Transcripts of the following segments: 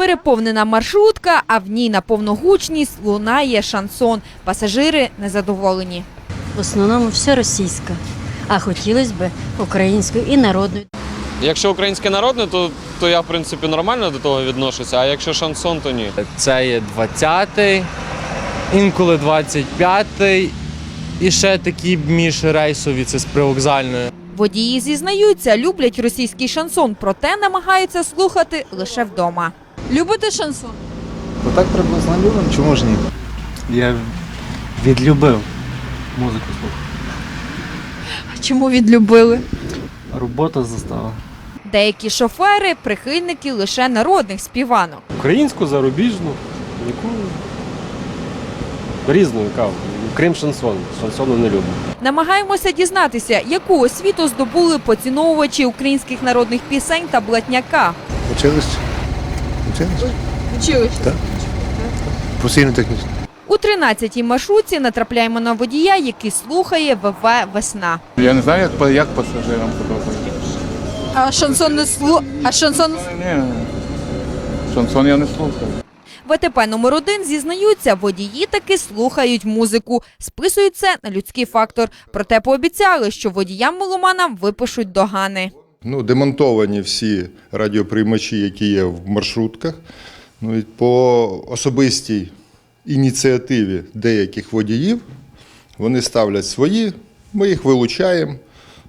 Переповнена маршрутка, а в ній на повну гучність лунає шансон. Пасажири незадоволені. В основному все російське, а хотілося б українською і народною. Якщо українське народне, то, то я в принципі нормально до того відношуся, а якщо шансон, то ні. Це є 20-й, інколи 25-й. І ще такі міжрейсові, це з привокзальної. Водії зізнаються, люблять російський шансон, проте намагаються слухати лише вдома. Любите шансон? Ну так приблизно любимо, чому ж ні? Я відлюбив музику слухати. Чому відлюбили? Робота застава. Деякі шофери прихильники лише народних співанок. Українську, зарубіжну, яку різну, яка, крім шансон. Шансону не люблю. Намагаємося дізнатися, яку освіту здобули поціновувачі українських народних пісень та блатняка. Училище. Училище? Училище. Так. Постійно технічно. У 13-й маршрутці натрапляємо на водія, який слухає ВВ Весна. Я не знаю, як, як пасажирам подобається. А шансон не слу... а шансон Ні, шансон я не слухаю. ВТП номер 1 зізнаються, водії таки слухають музику, списують це на людський фактор. Проте пообіцяли, що водіям меломанам випишуть догани. Ну, демонтовані всі радіоприймачі, які є в маршрутках. Ну, по особистій ініціативі деяких водіїв вони ставлять свої, ми їх вилучаємо,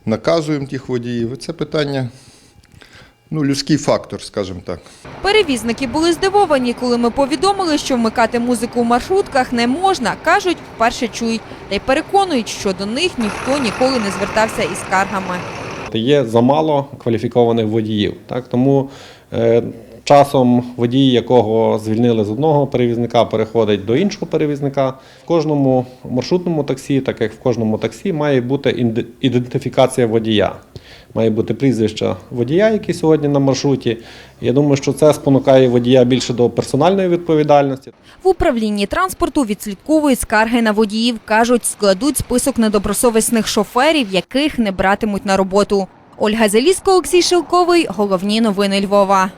наказуємо тих водіїв. І це питання, ну, людський фактор, скажімо так. Перевізники були здивовані, коли ми повідомили, що вмикати музику в маршрутках не можна. кажуть, вперше чують, та й переконують, що до них ніхто ніколи не звертався із скаргами. Є замало кваліфікованих водіїв. Так? Тому е, часом водій, якого звільнили з одного перевізника, переходить до іншого перевізника. В кожному маршрутному таксі, так як в кожному таксі, має бути ідентифікація водія. Має бути прізвище водія, який сьогодні на маршруті. Я думаю, що це спонукає водія більше до персональної відповідальності. В управлінні транспорту відслідковують скарги на водіїв. кажуть, складуть список недобросовісних шоферів, яких не братимуть на роботу. Ольга Залізко, Олексій Шилковий. Головні новини Львова.